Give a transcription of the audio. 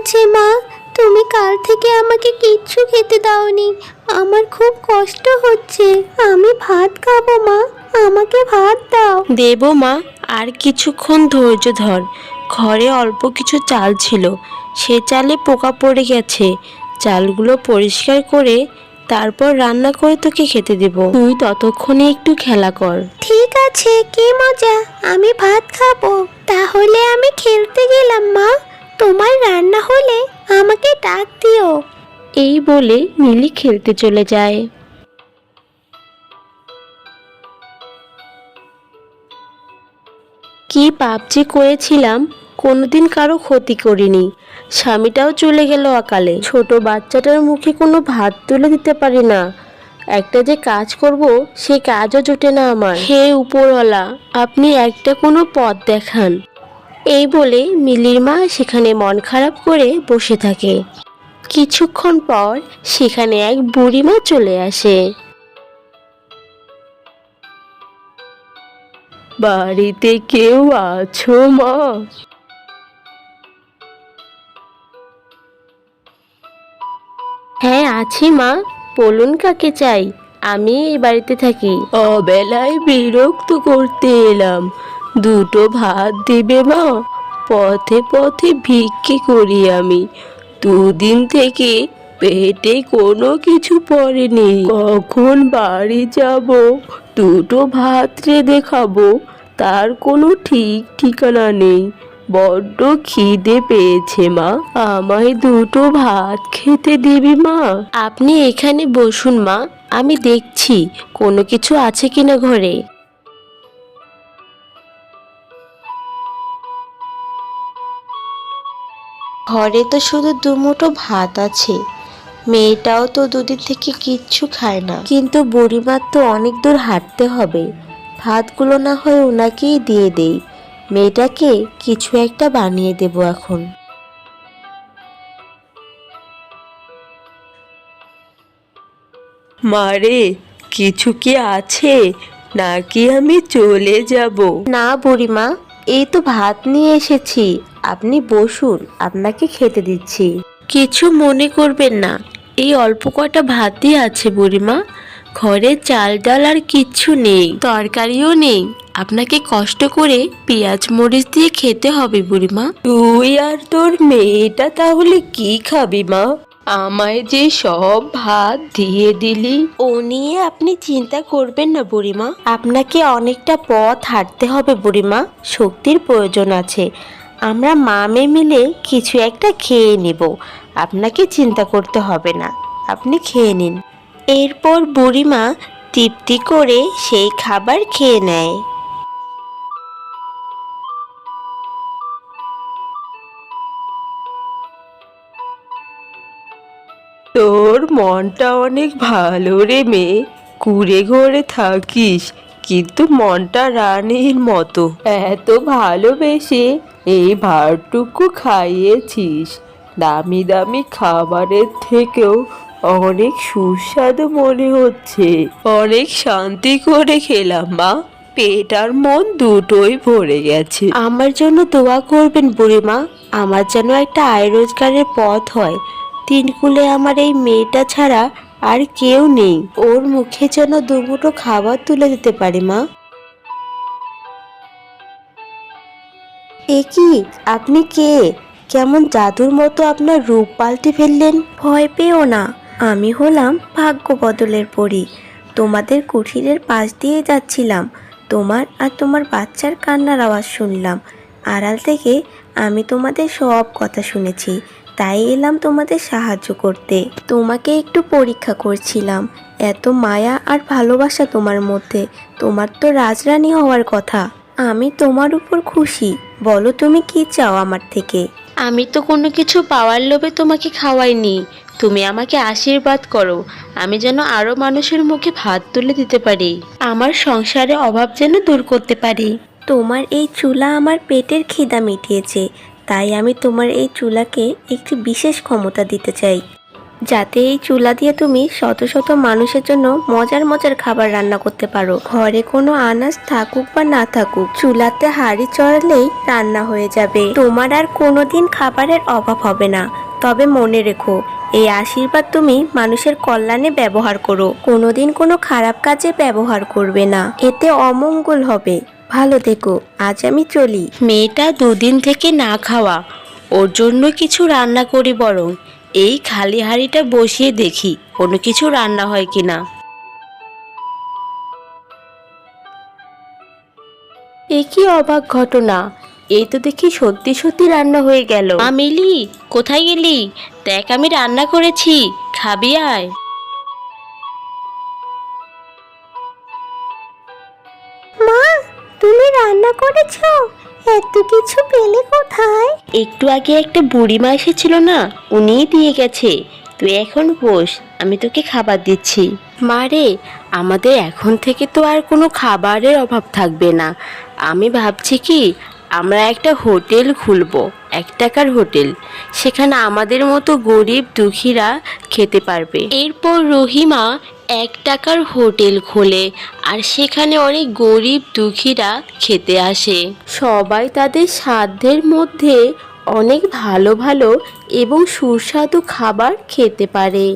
হয়েছে মা। তুমি কাল থেকে আমাকে কিচ্ছু খেতে দাওনি। আমার খুব কষ্ট হচ্ছে। আমি ভাত খাব মা। আমাকে ভাত দাও। দেব মা। আর কিছুক্ষণ ধৈর্য ধর। ঘরে অল্প কিছু চাল ছিল। সে চালে পোকা পড়ে গেছে। চালগুলো পরিষ্কার করে তারপর রান্না করে তোকে খেতে দেব। তুই ততক্ষণে একটু খেলা কর। ঠিক আছে কি মজা। আমি ভাত খাব। তাহলে আমি খেলতে গেলাম মা। তোমার রান্না হলে আমাকে ডাক দিও। এই বলে মিলি খেলতে চলে যায়। কি যে করেছিলাম, কোনোদিন কারও ক্ষতি করিনি। স্বামীটাও চলে গেল অকালে। ছোট বাচ্চাটার মুখে কোনো ভাত তুলে দিতে পারি না। একটা যে কাজ করব, সে কাজও জোটে না আমার। হে উপরওয়ালা, আপনি একটা কোনো পথ দেখান। এই বলে মিলির মা সেখানে মন খারাপ করে বসে থাকে। কিছুক্ষণ পর সেখানে এক বুড়িমা চলে আসে। বাড়িতে কেউ আছো মা? হ্যাঁ আছি মা। বলুন কাকে চাই? আমি এই বাড়িতে থাকি। অবেলায় বিরক্ত করতে এলাম। দুটো ভাত দিবে মা। পথে পথে ভিক্ষে করি আমি। দুদিন থেকে পেটে কোনো কিছু পড়েনি। কখন বাড়ি যাব? দুটো ভাত রেঁধে খাব। তার কোনো ঠিক ঠিকানা নেই। বড্ড খিদে পেয়েছে মা। আমায় দুটো ভাত খেতে দিবি মা। আপনি এখানে বসুন মা। আমি দেখছি কোনো কিছু আছে কিনা ঘরে। ঘরে তো শুধু দুমুঠো ভাত আছে। মেয়েটাও তো দুদিন থেকে কিচ্ছু খায় না। কিন্তু বুড়িমার তো অনেক দূর হাঁটতে হবে। ভাতগুলো না হয় ওনাকেই দিয়ে দেই। মেয়েটাকে কিছু একটা বানিয়ে দেব এখন। মারে কিছু কি আছে? নাকি আমি চলে যাব? না বুড়িমা এই তো ভাত নিয়ে এসেছি। আপনি বসুন, আপনাকে খেতে দিচ্ছি। কিছু মনে করবেন না, এই অল্প কটা ভাতই আছে বুড়িমা। ঘরে চাল ডাল আর কিচ্ছু নেই, তরকারিও নেই। আপনাকে কষ্ট করে পেঁয়াজ মরিচ দিয়ে খেতে হবে বুড়িমা। তুই আর তোর মেয়েটা তাহলে কি খাবি মা? আমায় যে সব ভাত দিয়ে দিলি। ও নিয়ে আপনি চিন্তা করবেন না বুড়িমা। আপনাকে অনেকটা পথ হাঁটতে হবে বুড়িমা। শক্তির প্রয়োজন আছে। আমরা মা মেয়ে মিলে কিছু একটা খেয়ে নেব। আপনাকে চিন্তা করতে হবে না। আপনি খেয়ে নিন। এরপর বুড়িমা তৃপ্তি করে সেই খাবার খেয়ে নেয়। তোর মনটা অনেক ভালো রে মেয়ে। কুড়ে ঘরে থাকিস, কিন্তু মনটা রানীর মতো। এত ভালোবেসে এই ভাতটুকু খাইয়েছিস। দামি দামি খাবারের থেকেও অনেক সুস্বাদু মনে হচ্ছে। অনেক শান্তি করে খেলাম, মা। পেট আর মন দুটোই ভরে গেছে। আমার জন্য দোয়া করবেন বুড়িমা। আমার যেন একটা আয় রোজগারের পথ হয়। তিনকুলে আমার এই মেয়েটা ছাড়া আর কেউ নেই। ওর মুখে যেন দুমুঠো খাবার তুলে দিতে পারি, মা। এ কি আপনি কে? কেমন জাদুর মতো আপনার রূপ পাল্টে ফেললেন? ভয় পেও না, আমি হলাম ভাগ্য বদলের পরী। তোমাদের কুঠিরের পাশ দিয়ে যাচ্ছিলাম, তোমার আর তোমার বাচ্চার কান্নার আওয়াজ শুনলাম। আড়াল থেকে আমি তোমাদের সব কথা শুনেছি তাই এলাম তোমাদের সাহায্য করতে। তোমাকে একটু পরীক্ষা করছিলাম। এত মায়া আর ভালোবাসা তোমার মধ্যে। তোমার তো রাজরানী হওয়ার কথা। আমি তোমার উপর খুশি। বলো তুমি কি চাও আমার থেকে? আমি তো কোনো কিছু পাওয়ার লোভে তোমাকে খাওয়াইনি। তুমি আমাকে আশীর্বাদ করো। আমি যেন আরও মানুষের মুখে ভাত তুলে দিতে পারি। আমার সংসারে অভাব যেন দূর করতে পারি। তোমার এই চুলা আমার পেটের খিদা মিটিয়েছে। তাই আমি তোমার এই চুলাকে একটি বিশেষ ক্ষমতা দিতে চাই। যাতে এই চুলা দিয়ে তুমি শত শত মানুষের জন্য মজার মজার খাবার রান্না করতে পারো। ঘরে কোনো আনাজ থাকুক বা না থাকুক, চুলাতে হাঁড়ি চড়ালেই রান্না হয়ে যাবে। তোমার আর কোনোদিন খাবারের অভাব হবে না। তবে মনে রেখো, এই আশীর্বাদ তুমি মানুষের কল্যাণে ব্যবহার করো। কোনোদিন কোনো খারাপ কাজে ব্যবহার করবে না। এতে অমঙ্গল হবে। ভালো থেকো আজ আমি চলি। মেয়েটা দুদিন থেকে না খাওয়া ওর জন্য কিছু রান্না করি বরং এই খালি হাঁড়িটা বসিয়ে দেখি কোনো কিছু রান্না হয় কিনা। এ কি অবাক ঘটনা এই তো দেখি সত্যি সত্যি রান্না হয়ে গেল। আমিলি কোথায় গেলি? দেখ আমি রান্না করেছি খাবি আয়। রান্না এত কিছু পেলে কোথায়? একটু আগে একটা বুড়িমা এসেছিল না উনিই দিয়ে গেছে। তুই এখন বস আমি তোকে খাবার দিচ্ছি। মা রে আমাদের এখন থেকে তো আর কোনো খাবারের অভাব থাকবে না। আমি ভাবছি কি আমরা একটা হোটেল খুলবো, এক টাকার হোটেল। সেখানে আমাদের মতো গরিব দুঃখীরা খেতে পারবে। এরপর রহিমা এক টাকার হোটেল খোলে আর সেখানে অনেক গরিব দুঃখীরা খেতে আসে। সবাই তাদের সাধ্যের মধ্যে অনেক ভালো ভালো এবং সুস্বাদু খাবার খেতে পারে।